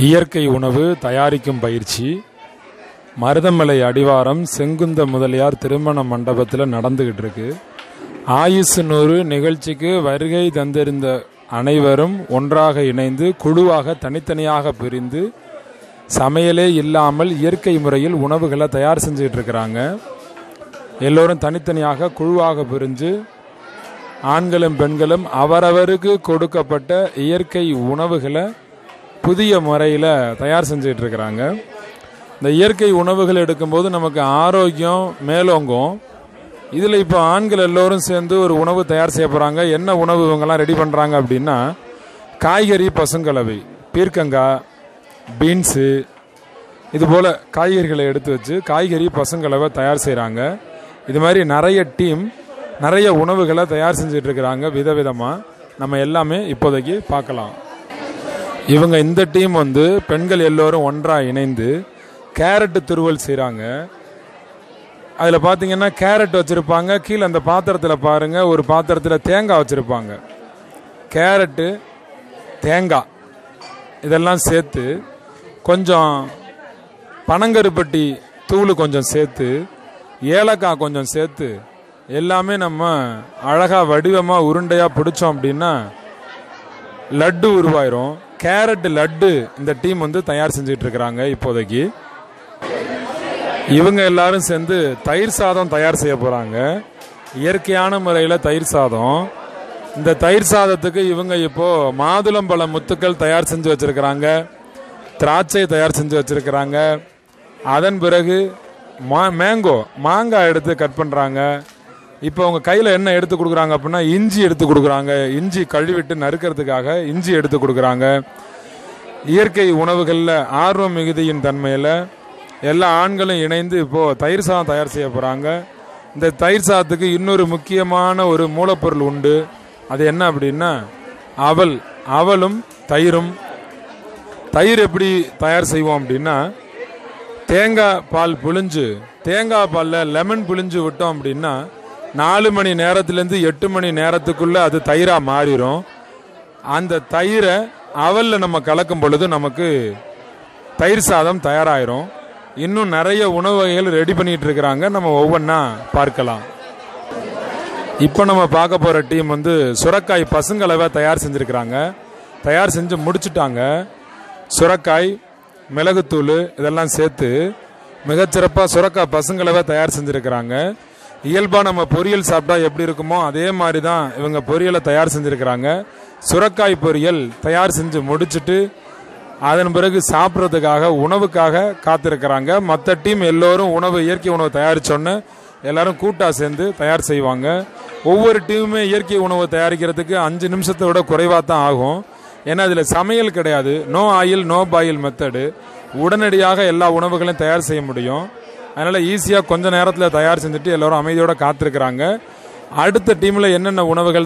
இயற்கை உணவு தயாரிக்கும் பயிற்சி மருதமலை அடிவாரம் செங்குந்த முதலியார் திருமண மண்டபத்தில் நடந்துகிட்டு இருக்கு ஆயுசு நூறு நிகழ்ச்சிக்கு வருகை தந்திருந்த அனைவரும் ஒன்றாக இணைந்து குழுவாக தனித்தனியாக பிரிந்து சமையலே இல்லாமல் இயற்கை முறையில் உணவுகளை தயார் செஞ்சுட்டு இருக்கிறாங்க எல்லோரும் தனித்தனியாக குழுவாக பிரிஞ்சு ஆண்களும் பெண்களும் அவரவருக்கு கொடுக்கப்பட்ட இயற்கை உணவுகளை புதிய முறையில் தயார் செஞ்சுட்டு இருக்கிறாங்க இந்த இயற்கை உணவுகள் எடுக்கும்போது நமக்கு ஆரோக்கியம் மேலோங்கும். இதில் இப்போ ஆண்கள் எல்லோரும் சேர்ந்து ஒரு உணவு தயார் செய்ய போகிறாங்க என்ன உணவு இவங்கெல்லாம் ரெடி பண்ணுறாங்க அப்படின்னா காய்கறி பசுங்கலவை பீர்க்கங்காய் பீன்ஸு இது போல் காய்கறிகளை எடுத்து வச்சு காய்கறி பசுங்கலவை தயார் செய்கிறாங்க இது மாதிரி நிறைய டீம் நிறைய உணவுகளை தயார் செஞ்சிட்ருக்கிறாங்க. விதவிதமாக நம்ம எல்லாமே இப்போதைக்கு பார்க்கலாம். இவங்க இந்த டீம் வந்து பெண்கள் எல்லோரும் ஒன்றாக இணைந்து கேரட்டு துருவல் செய்கிறாங்க அதில் பார்த்தீங்கன்னா கேரட் வச்சுருப்பாங்க. கீழே அந்த பாத்திரத்தில் பாருங்கள் ஒரு பாத்திரத்தில் தேங்காய் வச்சுருப்பாங்க. கேரட்டு தேங்காய் இதெல்லாம் சேர்த்து கொஞ்சம் பனங்கருப்பட்டி தூள் கொஞ்சம் சேர்த்து ஏலக்காய் கொஞ்சம் சேர்த்து எல்லாமே நம்ம அழகாக வடிவமாக உருண்டையாக பிடிச்சோம் அப்படின்னா லட்டு உருவாயிரும். கேரட் லட்டு இந்த டீம் வந்து தயார் செஞ்சுட்டு இருக்கிறாங்க இப்போதைக்கு. இவங்க எல்லாரும் சேர்ந்து தயிர் சாதம் தயார் செய்ய போகிறாங்க இயற்கையான முறையில் தயிர் சாதம். இந்த தயிர் சாதத்துக்கு இவங்க இப்போ மாதுளம்பழம் முத்துக்கள் தயார் செஞ்சு வச்சிருக்கிறாங்க. திராட்சை தயார் செஞ்சு வச்சிருக்கிறாங்க. அதன் பிறகு மா மேங்கோ மாங்காய் எடுத்து கட் பண்ணுறாங்க இப்போ அவங்க கையில் என்ன எடுத்து கொடுக்குறாங்க அப்படின்னா இஞ்சி எடுத்து கொடுக்குறாங்க. இஞ்சி கழுவிட்டு நறுக்கிறதுக்காக இஞ்சி எடுத்து கொடுக்குறாங்க. இயற்கை உணவுகளில் ஆர்வம் மிகுதியின் தன்மையில் எல்லா ஆண்களும் இணைந்து இப்போது தயிர் சாதம் தயார் செய்ய போகிறாங்க இந்த தயிர் சாதத்துக்கு இன்னொரு முக்கியமான ஒரு மூலப்பொருள் உண்டு. அது என்ன அப்படின்னா அவல். அவலும் தயிரும். தயிர் எப்படி தயார் செய்வோம் அப்படின்னா தேங்காய் பால் புழிஞ்சு தேங்காய் பாலில் லெமன் புழிஞ்சு விட்டோம் அப்படின்னா நாலு மணி நேரத்துலேருந்து எட்டு மணி நேரத்துக்குள்ளே அது தயிராக மாறிடும் அந்த தயிரை அவலில் நம்ம கலக்கும் பொழுது நமக்கு தயிர் சாதம் தயாராயிரும். இன்னும் நிறைய உணவு வகைகள் ரெடி பண்ணிட்டு இருக்கிறாங்க. நம்ம ஒவ்வொன்றா பார்க்கலாம். இப்போ நம்ம பார்க்க போகிற டீம் வந்து சுரக்காய் பசுங்களவை தயார் செஞ்சுருக்கிறாங்க. தயார் செஞ்சு முடிச்சுட்டாங்க. சுரக்காய் மிளகுத்தூள் இதெல்லாம் சேர்த்து மிகச்சிறப்பாக சுரக்காய் பசுங்களவை தயார் செஞ்சுருக்கிறாங்க. இயல்பாக நம்ம பொரியல் சாப்பிட்டா எப்படி இருக்குமோ அதே மாதிரி தான் இவங்க பொரியலை தயார் செஞ்சுருக்கிறாங்க. சுரக்காய் பொரியல் தயார் செஞ்சு முடிச்சுட்டு அதன் பிறகு சாப்பிட்றதுக்காக உணவுக்காக காத்திருக்கிறாங்க. மற்ற டீம் எல்லோரும் உணவு இயற்கை உணவு தயாரித்தோன்னு எல்லாரும் கூட்டாக சேர்ந்து தயார் செய்வாங்க. ஒவ்வொரு டீமுமே இயற்கை உணவு தயாரிக்கிறதுக்கு அஞ்சு நிமிஷத்தை விட குறைவாக தான் ஆகும். ஏன்னா அதில் சமையல் கிடையாது. No oil no boil method உடனடியாக எல்லா உணவுகளையும் தயார் செய்ய முடியும். அதனால் ஈஸியாக கொஞ்ச நேரத்தில் தயார் செஞ்சுட்டு எல்லோரும் அமைதியோட காத்திருக்கிறாங்க. அடுத்த டீமில் என்னென்ன உணவுகள்